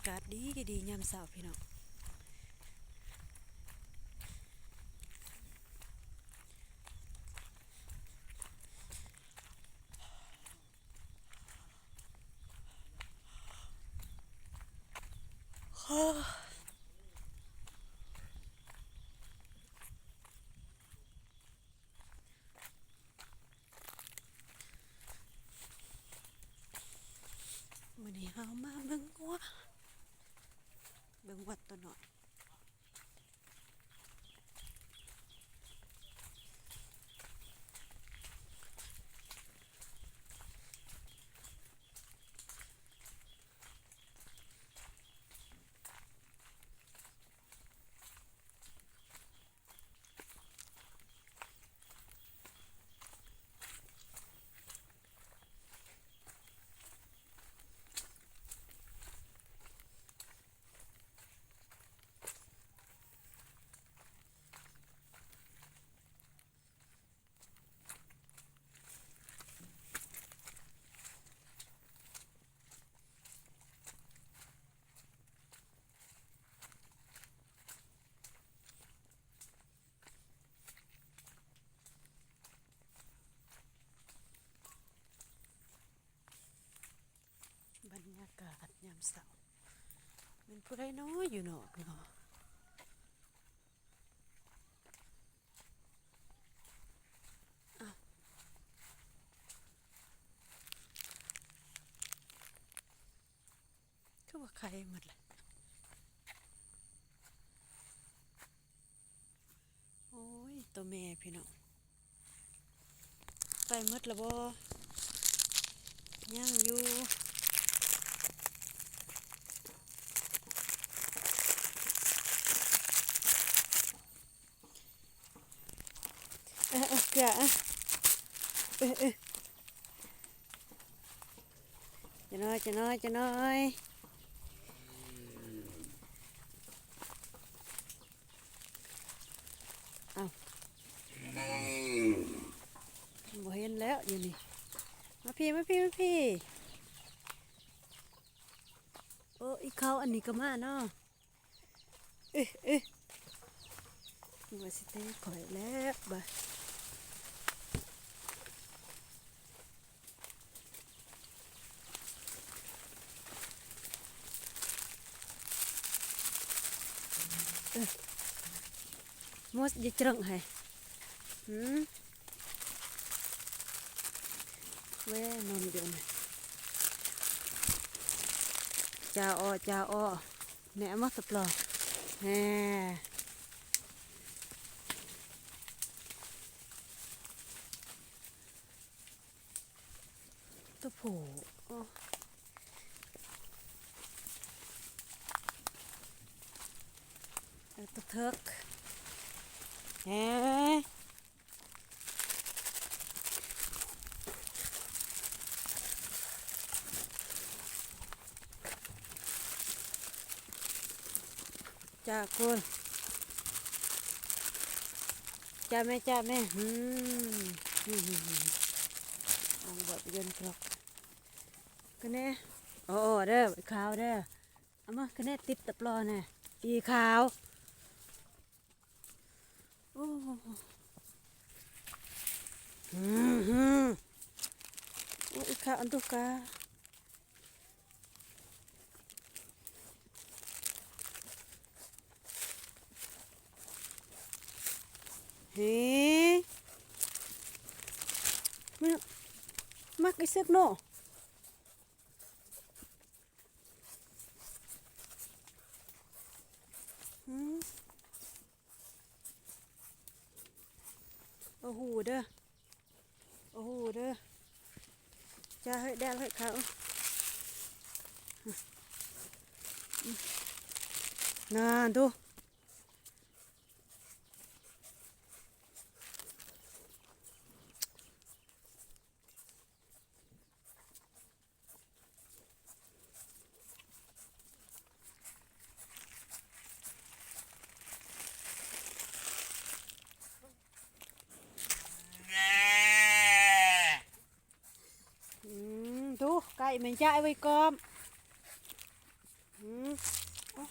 ากาศดีดียามเช้าพี่น้องมื้อนี้เฮามาเบิ่งวัว what the? not ากาศยามเช้าเป็นผู้ใดน้อยอยู่เนาะอ้าวคือว่าใครหมดเลยโอ้ย ตัวแม่พี่น้องไปหมดแล้วบ่ยังอยู่ เออเกลืออะเออเออจะน้อยจะน้อยจะน้อยเอาบ่เห็นแล้วอยู่นี่มาพี่มาพี่มาพี่โอ้อีเขาอันนี้ก็มาเนาะเอ๊ะเอ๊ะว่าสิเต้ข่อยแล้วบ่ មួយយាយជ្រឹងហែហឹមវេនំយំចៅអូចៅអូអ្នកមកទៅប្លោះហែទៅពូអូ mẹ hmm ông vợ dân cọc cái này ồ đây bị khao đây ama cái này tiếp tập lo nè y khao โอ้อืมฮึโอ้ยข้าอันตุกาเฮ้มันมักไอ้เสกโนอื Ui kha ăn đâu cả hí, Mắc cái xếp nổ. หเด้อโอ้โหเด้อจะให้แดงให้เขาน่าดูไก่ มันจ่ายไว้ก่อนอืมโอ้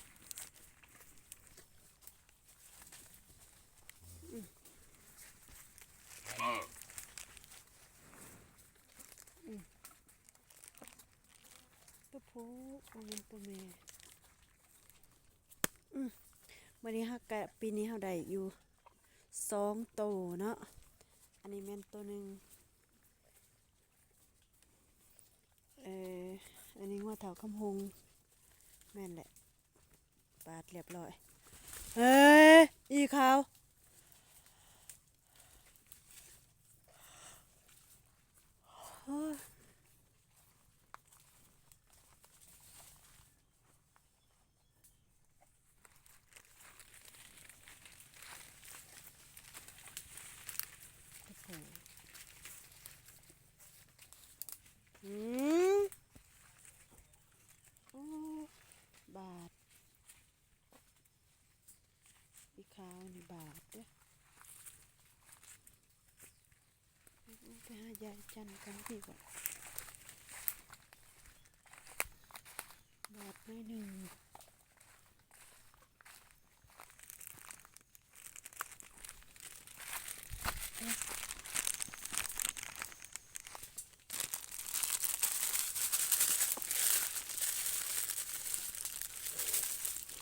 อืมอืมตัวผู้เอามันตัวแม่อวันนี้ฮักกะปีนี้เฮาได้อยู่สองโตวเนาะ อันนี้แม่นตัวหนึ่งเอออันนี้งัวเถาคำหงแม่นแหละ ปาดเรียบร้อยเฮ้ยอีขาวโอ้ยโอ้โหอืมโอ้บาด อี ขาวนี่บาดเด้อไปหายายจันกันดีกว่าบาดไม่หนึ่ง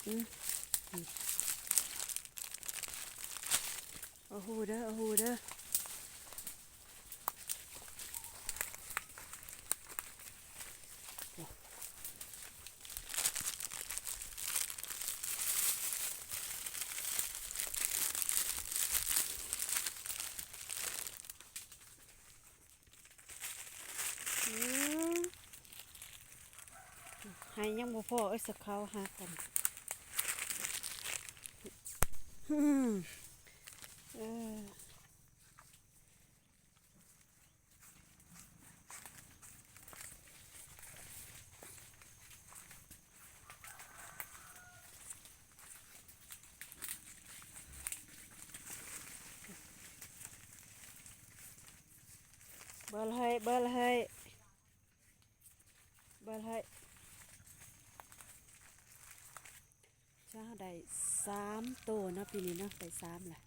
อืม เอาหูเด้อเอาหูเด้ออืมให้ยังบ่พอเอ้ยสักเขาหากัน อืมเออ เบอร์ให้เบอร์ให้เบอร์ให้จ้าได้สามตัวเนาะปีนี้เนาะได้สามแหละ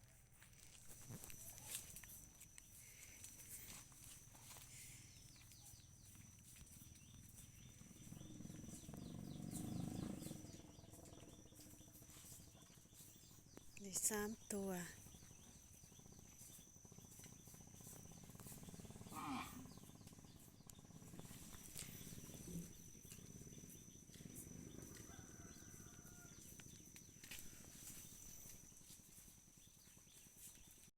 สามตัว